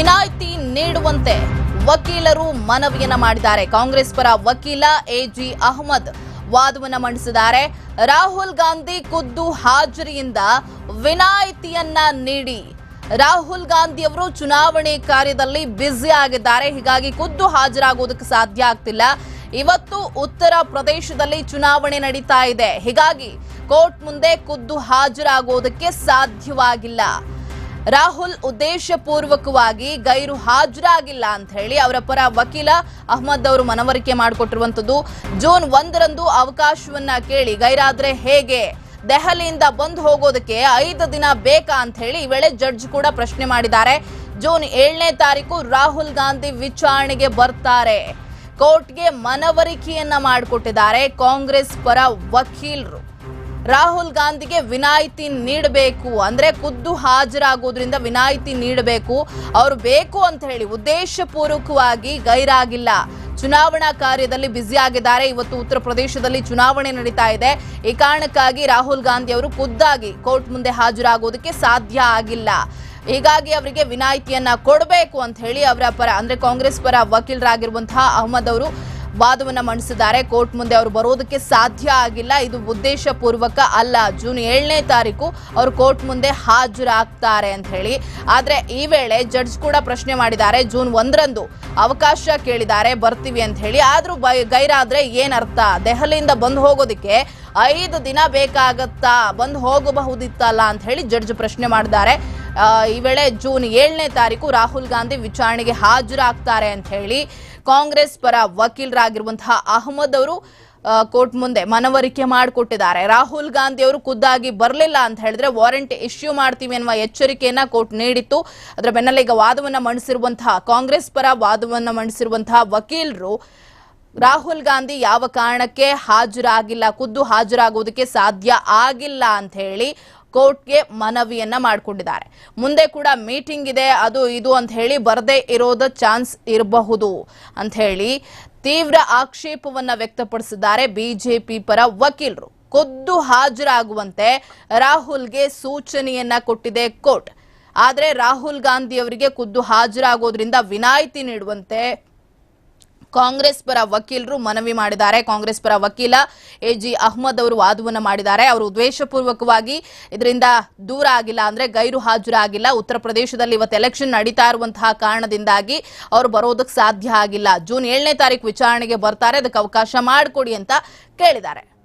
ವಿನಾಯಿತಿ ನೀಡುವಂತೆ ವಕೀಲರು ಮನವಿಯನ್ನ ಮಾಡಿದ್ದಾರೆ. ಕಾಂಗ್ರೆಸ್ ಪರ ವಕೀಲ ಎಜಿ ಅಹಮದ್ ವಾದವನ್ನ ಮಂಡಿಸಿದ್ದಾರೆ. ರಾಹುಲ್ ಗಾಂಧಿ ಖುದ್ದು ಹಾಜರಿಯಿಂದ ವಿನಾಯಿತಿಯನ್ನ ನೀಡಿ. ರಾಹುಲ್ ಗಾಂಧಿ ಅವರು ಚುನಾವಣೆ ಕಾರ್ಯದಲ್ಲಿ ಬ್ಯುಸಿ ಆಗಿದ್ದಾರೆ. ಹೀಗಾಗಿ ಖುದ್ದು ಹಾಜರಾಗುವುದಕ್ಕೆ ಸಾಧ್ಯ ಆಗ್ತಿಲ್ಲ. ಇವತ್ತು ಉತ್ತರ ಪ್ರದೇಶದಲ್ಲಿ ಚುನಾವಣೆ ನಡೀತಾ ಇದೆ. ಹೀಗಾಗಿ ಕೋರ್ಟ್ ಮುಂದೆ ಖುದ್ದು ಹಾಜರಾಗುವುದಕ್ಕೆ ಸಾಧ್ಯವಾಗಿಲ್ಲ. ರಾಹುಲ್ ಉದ್ದೇಶಪೂರ್ವಕವಾಗಿ ಗೈರು ಹಾಜರಾಗಿಲ್ಲ ಅಂತ ಹೇಳಿ ಅವರ ಪರ ವಕೀಲ ಅಹ್ಮದ್ ಅವರು ಮನವರಿಕೆ ಮಾಡಿಕೊಟ್ಟಿರುವಂತದ್ದು ಜೂನ್ ಒಂದರಂದು ಅವಕಾಶವನ್ನ ಕೇಳಿ ಗೈರಾದ್ರೆ ಹೇಗೆ? ದೆಹಲಿಯಿಂದ ಬಂದು ಹೋಗೋದಕ್ಕೆ ಐದು ದಿನ ಬೇಕಾ ಅಂತ ಹೇಳಿ ಈ ವೇಳೆ ಜಡ್ಜ್ ಕೂಡ ಪ್ರಶ್ನೆ ಮಾಡಿದ್ದಾರೆ. ಜೂನ್ ಏಳನೇ ತಾರೀಕು ರಾಹುಲ್ ಗಾಂಧಿ ವಿಚಾರಣೆಗೆ ಬರ್ತಾರೆ. ಕೋರ್ಟ್ಗೆ ಮನವರಿಕೆಯನ್ನ ಮಾಡಿಕೊಟ್ಟಿದ್ದಾರೆ ಕಾಂಗ್ರೆಸ್ ಪರ ವಕೀಲರು. ರಾಹುಲ್ ಗಾಂಧಿಗೆ ವಿನಾಯಿತಿ ನೀಡಬೇಕು. ಅಂದ್ರೆ ಖುದ್ದು ಹಾಜರಾಗೋದ್ರಿಂದ ವಿನಾಯಿತಿ ನೀಡಬೇಕು. ಅವರು ಬೇಕು ಅಂತ ಹೇಳಿ ಉದ್ದೇಶಪೂರ್ವಕವಾಗಿ ಗೈರಾಗಿಲ್ಲ. ಚುನಾವಣಾ ಕಾರ್ಯದಲ್ಲಿ ಬ್ಯುಸಿ ಆಗಿದ್ದಾರೆ. ಇವತ್ತು ಉತ್ತರ ಪ್ರದೇಶದಲ್ಲಿ ಚುನಾವಣೆ ನಡೀತಾ ಇದೆ. ಈ ಕಾರಣಕ್ಕಾಗಿ ರಾಹುಲ್ ಗಾಂಧಿ ಅವರು ಖುದ್ದಾಗಿ ಕೋರ್ಟ್ ಮುಂದೆ ಹಾಜರಾಗೋದಕ್ಕೆ ಸಾಧ್ಯ ಆಗಿಲ್ಲ. ಹೀಗಾಗಿ ಅವರಿಗೆ ವಿನಾಯಿತಿಯನ್ನ ಕೊಡಬೇಕು ಅಂತ ಹೇಳಿ ಅವರ ಪರ, ಅಂದ್ರೆ ಕಾಂಗ್ರೆಸ್ ಪರ ವಕೀಲರಾಗಿರುವಂತಹ ಅಹಮದ್ ಅವರು ವಾದವನ್ನ ಮಂಡಿಸಿದ್ದಾರೆ. ಕೋರ್ಟ್ ಮುಂದೆ ಅವರು ಬರೋದಕ್ಕೆ ಸಾಧ್ಯ ಆಗಿಲ್ಲ. ಇದು ಉದ್ದೇಶಪೂರ್ವಕ ಅಲ್ಲ. ಜೂನ್ ಏಳನೇ ತಾರೀಕು ಅವರು ಕೋರ್ಟ್ ಮುಂದೆ ಹಾಜರಾಗ್ತಾರೆ ಅಂತ ಹೇಳಿ. ಆದ್ರೆ ಈ ವೇಳೆ ಜಡ್ಜ್ ಕೂಡ ಪ್ರಶ್ನೆ ಮಾಡಿದ್ದಾರೆ. ಜೂನ್ ಒಂದರಂದು ಅವಕಾಶ ಕೇಳಿದ್ದಾರೆ. ಬರ್ತೀವಿ ಅಂತ ಹೇಳಿ. ಆದ್ರೂ ಬೈ- ಗೈರಾದ್ರೆ ಏನರ್ಥ ದೆಹಲಿಯಿಂದ ಬಂದು ಹೋಗೋದಕ್ಕೆ ಐದು ದಿನ ಬೇಕಾಗತ್ತಾ? ಬಂದು ಹೋಗಬಹುದಿತ್ತಲ್ಲ ಅಂತ ಹೇಳಿ ಜಡ್ಜ್ ಪ್ರಶ್ನೆ ಮಾಡಿದ್ದಾರೆ. ಈ ವೇಳೆ ಜೂನ್ ಏಳನೇ ತಾರೀಕು ರಾಹುಲ್ ಗಾಂಧಿ ವಿಚಾರಣೆಗೆ ಹಾಜರಾಗ್ತಾರೆ ಅಂತ ಹೇಳಿ ಕಾಂಗ್ರೆಸ್ ಪರ ವಕೀಲರಾಗಿರುವಂತಹ ಅಹಮದ್ ಅವರು ಕೋರ್ಟ್ ಮುಂದೆ ಮನವರಿಕೆ ಮಾಡಿಕೊಟ್ಟಿದ್ದಾರೆ. ರಾಹುಲ್ ಗಾಂಧಿ ಅವರು ಖುದ್ದಾಗಿ ಬರಲಿಲ್ಲ ಅಂತ ಹೇಳಿದ್ರೆ ವಾರೆಂಟ್ ಇಶ್ಯೂ ಮಾಡ್ತೀವಿ ಅನ್ನುವ ಎಚ್ಚರಿಕೆಯನ್ನ ಕೋರ್ಟ್ ನೀಡಿತ್ತು. ಅದರ ಬೆನ್ನಲ್ಲೇ ಈಗ ವಾದವನ್ನ ಮಂಡಿಸಿರುವಂತಹ ಕಾಂಗ್ರೆಸ್ ಪರ ವಾದವನ್ನ ಮಂಡಿಸಿರುವಂತಹ ವಕೀಲರು, ರಾಹುಲ್ ಗಾಂಧಿ ಯಾವ ಕಾರಣಕ್ಕೆ ಹಾಜರಾಗಿಲ್ಲ, ಖುದ್ದು ಹಾಜರಾಗುವುದಕ್ಕೆ ಸಾಧ್ಯ ಆಗಿಲ್ಲ ಅಂತ ಹೇಳಿ ಕೋರ್ಟ್ಗೆ ಮನವಿಯನ್ನ ಮಾಡಿಕೊಂಡಿದ್ದಾರೆ. ಮುಂದೆ ಕೂಡ ಮೀಟಿಂಗ್ ಇದೆ, ಅದು ಇದು ಅಂತ ಹೇಳಿ ಬರದೇ ಇರೋದ ಚಾನ್ಸ್ ಇರಬಹುದು ಅಂತ ಹೇಳಿ ತೀವ್ರ ಆಕ್ಷೇಪವನ್ನ ವ್ಯಕ್ತಪಡಿಸಿದ್ದಾರೆ ಬಿಜೆಪಿ ಪರ ವಕೀಲರು. ಖುದ್ದು ಹಾಜರಾಗುವಂತೆ ರಾಹುಲ್ಗೆ ಸೂಚನೆಯನ್ನ ಕೊಟ್ಟಿದೆ ಕೋರ್ಟ್. ಆದರೆ ರಾಹುಲ್ ಗಾಂಧಿ ಅವರಿಗೆ ಖುದ್ದು ಹಾಜರಾಗೋದ್ರಿಂದ ವಿನಾಯಿತಿ ನೀಡುವಂತೆ ಕಾಂಗ್ರೆಸ್ ಪರ ವಕೀಲರು ಮನವಿ ಮಾಡಿದ್ದಾರೆ. ಕಾಂಗ್ರೆಸ್ ಪರ ವಕೀಲ ಎ ಜಿ ಅಹ್ಮದ್ ಅವರು ವಾದವನ್ನು ಮಾಡಿದ್ದಾರೆ. ಅವರು ದ್ವೇಷಪೂರ್ವಕವಾಗಿ ಇದರಿಂದ ದೂರ ಆಗಿಲ್ಲ ಅಂದ್ರೆ ಗೈರು ಹಾಜರಾಗಿಲ್ಲ. ಉತ್ತರ ಪ್ರದೇಶದಲ್ಲಿ ಇವತ್ತು ಎಲೆಕ್ಷನ್ ನಡೀತಾ ಇರುವಂತಹ ಕಾರಣದಿಂದಾಗಿ ಅವರು ಬರೋದಕ್ಕೆ ಸಾಧ್ಯ ಆಗಿಲ್ಲ. ಜೂನ್ ಏಳನೇ ತಾರೀಕು ವಿಚಾರಣೆಗೆ ಬರ್ತಾರೆ. ಅದಕ್ಕೆ ಅವಕಾಶ ಮಾಡಿಕೊಡಿ ಅಂತ ಕೇಳಿದ್ದಾರೆ.